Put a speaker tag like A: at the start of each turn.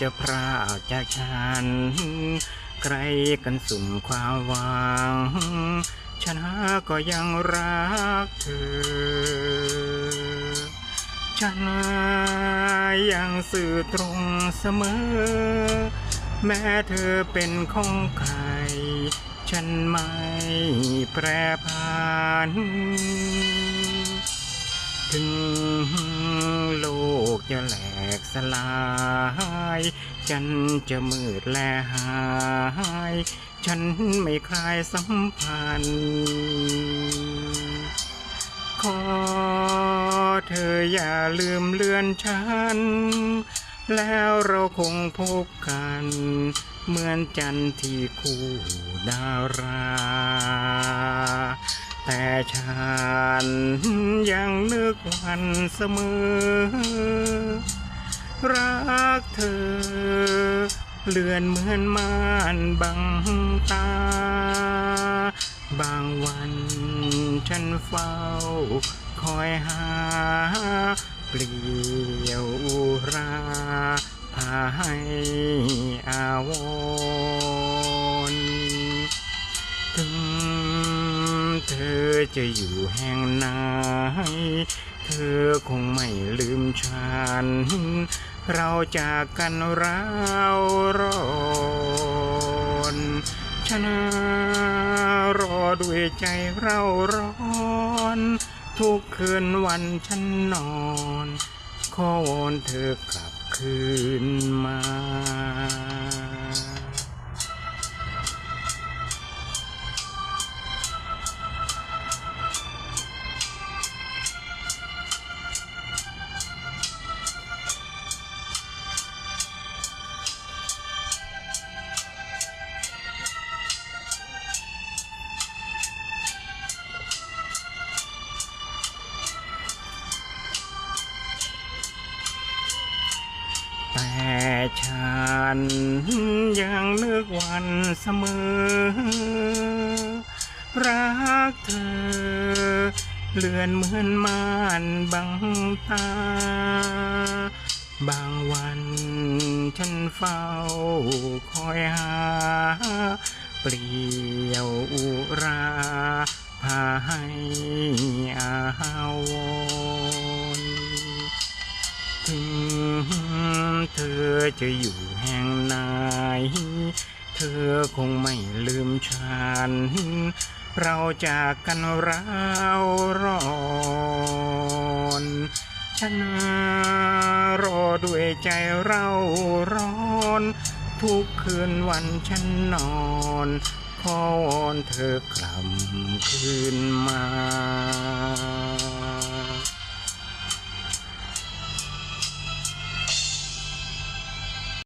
A: จะพรากจากฉัน ใครกันสุ่มความหวัง ฉันก็ยังรักเธอ ฉันยังสื่อตรงเสมอ แม้เธอเป็นของใคร ฉันไม่แปรผัน ถึง กจะแหลกสลาย ฉันจะมืดและหาย ฉันไม่คลายสัมพันธ์ ขอเธออย่าลืมเลือนฉัน แล้วเราคงพบกัน เหมือนจันทร์ที่คู่ดารา แต่ฉันยังนึกวันเสมอ รักเธอ เลือนเหมือนม่านบังตา บางวันฉันเฝ้าคอยหาเปลี่ยว จะอยู่แห่งไหน เธอคงไม่ลืมฉัน เราจากกันราวร้อนฉันรอด้วยใจเราร้อน ทุกคืนวันฉันนอนขอวอนเธอกลับคืนมา แต่ฉันยังนึกวันเสมอ รักเธอ เลือนเหมือนม่านบังตา บางวันฉันเฝ้าคอยหา เปลี่ยวอุราพาให้อาวรถึง เธอจะอยู่แห่งไหน เธอคงไม่ลืมฉัน เราจากกันราวร้อนฉันรอด้วยใจเราร้อน ทุกคืนวันฉันนอนขอวอนเธอกลับคืนมา